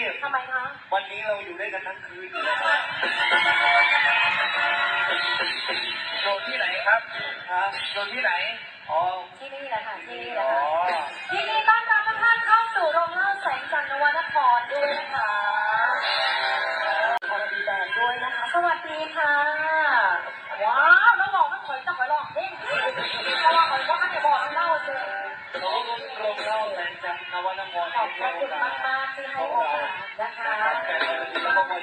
รียทำไมคะวันนี้เราอยู่ด้วยกันทั้งคืนอยู่แล้วโยนที่ไหนครับฮะโยนที่ไหน อ๋อ ที่นี่แหละค่ะที่นี่แหละค่ะที่นี่ต้อนรับท่านเข้าสู่โรงเล่าแสงจันทร์นวนครด้วยนะคะ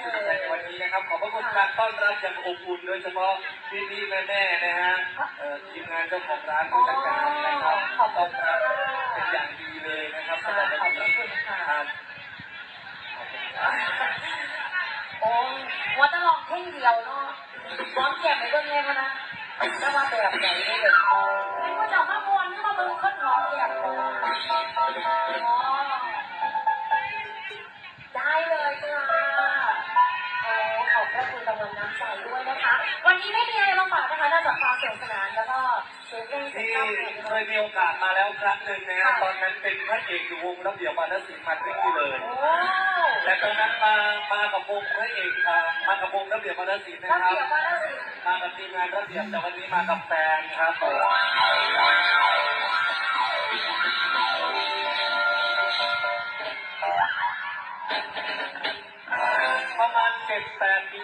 แล้วก็มาอยู่ในวันนี้นะครับ ขอบพระคุณการต้อนรับอย่างอบอุ่นโดยเฉพาะพี่ๆแม่ๆนะฮะเอ่อทีมงานเจ้าของร้านผู้จัดการนะครับต้อนรับเป็นอย่างดีเลยนะครับสำหรับวันนี้ครับโอ้ยว่าจะลองเพ่งเดียวเนาะร้องแก่ไม่เบิ่งเลยพะนะจะมาแบบไหนได้เลยไม่ว่าจะมามวนที่มาเบิ่งคนร้องแก่ ระคุณกำลังน้ำใจด้วยนะคะ วันนี้ไม่มีอะไรมาฝากนะคะนอกจากความสนุกสนานแล้วก็เสียงเพลงเสียงที่ร้องเพลงเคยมีโอกาสมาแล้วครั้งหนึ่งนะฮะตอนนั้นเป็นพระเอกอยู่วงระเบียบวาทศิลป์มาที่นี่เลย โอ้แต่ตอนนั้นมามากับวงพระเอกอ่ามากับวงระเบียบวาทศิลป์นะระครับ เบียบวัฒนศิลป์มากับทีมงานระเบียบแต่วันนี้มากับแฟนครับผม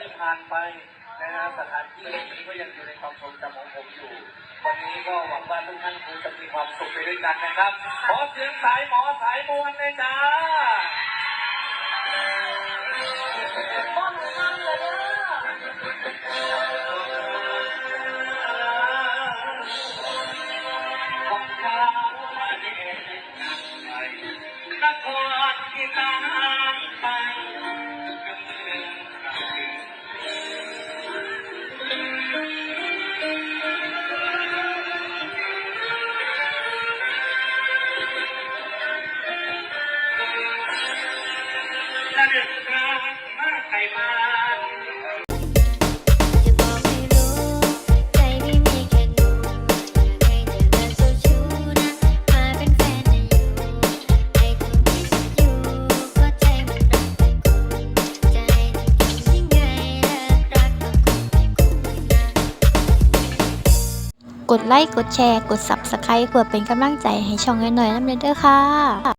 ได้ผ่านไปนะฮะสถานที่แห่งนี้ก็ยังอยู่ในความทรงจำของผมอยู่ วันนี้ก็หวังว่าทุกท่านคงจะมีความสุขไปด้วยกันนะครับ ขอเสียงสายหมอสายมวลเลยจ้า กดไลค์ กดแชร์ กด Subscribe เพื่อเป็นกำลังใจให้ช่องน้อยๆน้ำเด้อค่ะ